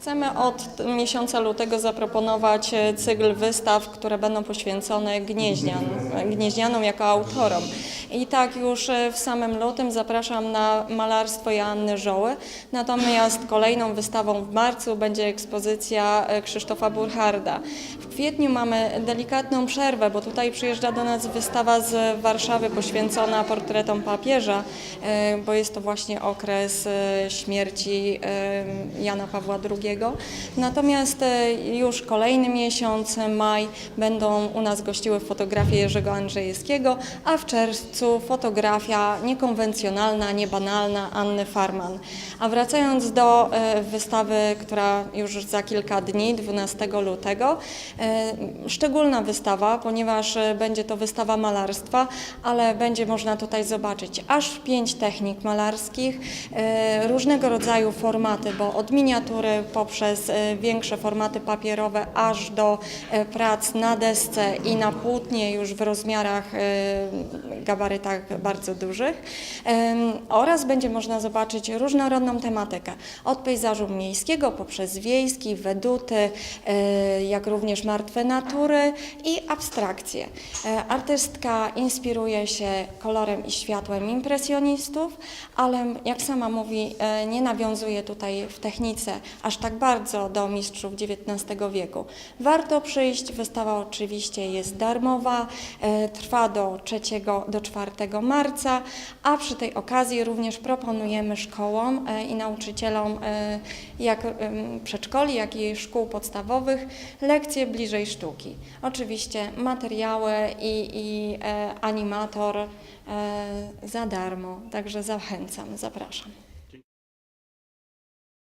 Chcemy od miesiąca lutego zaproponować e, cykl wystaw, które będą poświęcone Gnieźnian, Gnieźnianom jako autorom. I tak już e, w samym lutym zapraszam na malarstwo Joanny Żoły. Natomiast kolejną wystawą w marcu będzie ekspozycja e, Krzysztofa Burcharda. W kwietniu mamy delikatną przerwę, bo tutaj przyjeżdża do nas wystawa z Warszawy poświęcona portretom papieża, e, bo jest to właśnie okres śmierci Jana Pawła II. Natomiast już kolejny miesiąc, maj, będą u nas gościły fotografie Jerzego Andrzejewskiego, a w czerwcu fotografia niekonwencjonalna, niebanalna Anny Farman. A wracając do e, wystawy, która już za kilka dni, 12 lutego, e, szczególna wystawa, ponieważ e, będzie to wystawa malarstwa, ale będzie można tutaj zobaczyć aż pięć technik malarskich, różnego rodzaju formaty, bo od miniatury poprzez większe formaty papierowe, aż do prac na desce i na płótnie już w rozmiarach, e, gabarytach bardzo dużych. Oraz będzie można zobaczyć różnorodną tematykę, od pejzażu miejskiego poprzez wiejski, weduty, e, jak również martwe natury i abstrakcje. E, Artystka inspiruje się kolorem i światłem impresjonistów, ale jak sama mówi, e, nie nawiązuje tutaj w technice aż tak bardzo do mistrzów XIX wieku. Warto przyjść, wystawa oczywiście jest darmowa, trwa do 3 do 4 marca, a przy tej okazji również proponujemy szkołom e, i nauczycielom e, jak przedszkoli, jak i szkół podstawowych lekcje bliżej sztuki. Oczywiście materiały i, i e, animator za darmo, także zachęcam, zapraszam.